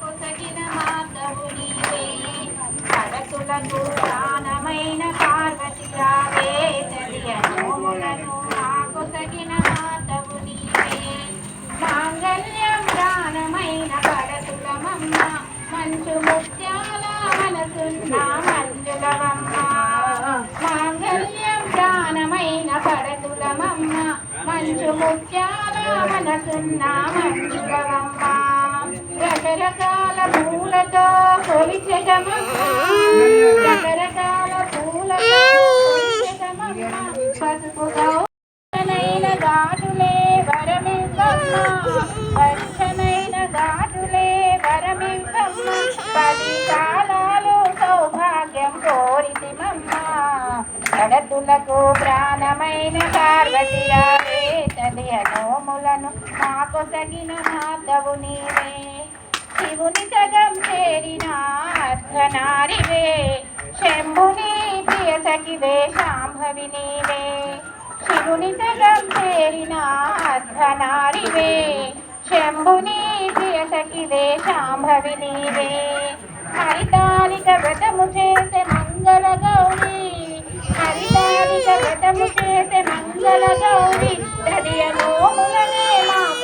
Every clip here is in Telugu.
కొసగిన మాతవు నీవే. పడతులకు ప్రాణమైన పార్వతిరావే తెలియనోములను కొసగిన మాతవు నీవే. మాంగళ్యం ప్రాణమైన పడతులమమ్మ మంచు ముత్యాల మనసున్న మంజులవమ్మ. మాంగళ్యం ప్రాణమైన పడతులమమ్మ మంచు ముత్యాల మనసున్న మంజులవమ్మ. రకరకాల పూలతో కొలిచెదమమ్మ. రకరకాల పూలతో కొలిచెదమమ్మ. పసుపు పచ్చనైన పది కాలాలు సౌభాగ్యం కోరితిమమ్మ. కడతులకు ప్రాణమైన పార్వతి రావే తల్లి నోములను మాకు మాధవు నీవే అర్ధనారివే శంభుని ప్రియ సఖివే శాంభవి నీవే శివుని సగం చేరిన అర్ధనారివే శంభుని ప్రియ సఖివే శాంభవి నీవే. హరితారిక వ్రతము చేసే మంగళ గౌరీ హరితాలిక వ్రతము చేసే మంగళ గౌరీ తదియ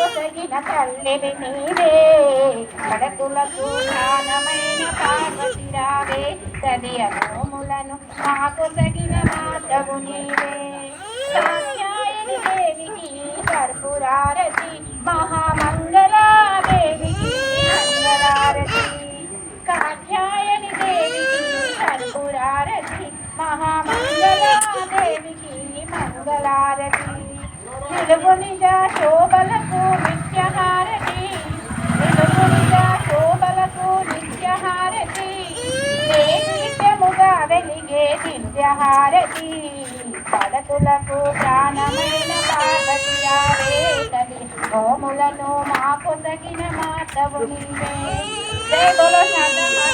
నోములనే తగిన తల్లివి నీవే కడతులకు ప్రాణమైన పార్వతి రావే తదియ నోములను మాకు తగిన మాధవు నీవే. కాత్యాయని దేవికి కర్పూరారతి మహామంగళా దేవికి మంగళారతి. కాత్యాయని దేవికి కర్పూరారతి మహామంగళా దేవికి మంగళారతి. నిలుపు నిజ శోభ దివ్యహారతి పడతులకు ప్రాణమైన పార్వతి రావే తల్లి. హోములను మాకు తగిన మాతవు నీవే జై బోలో శారదా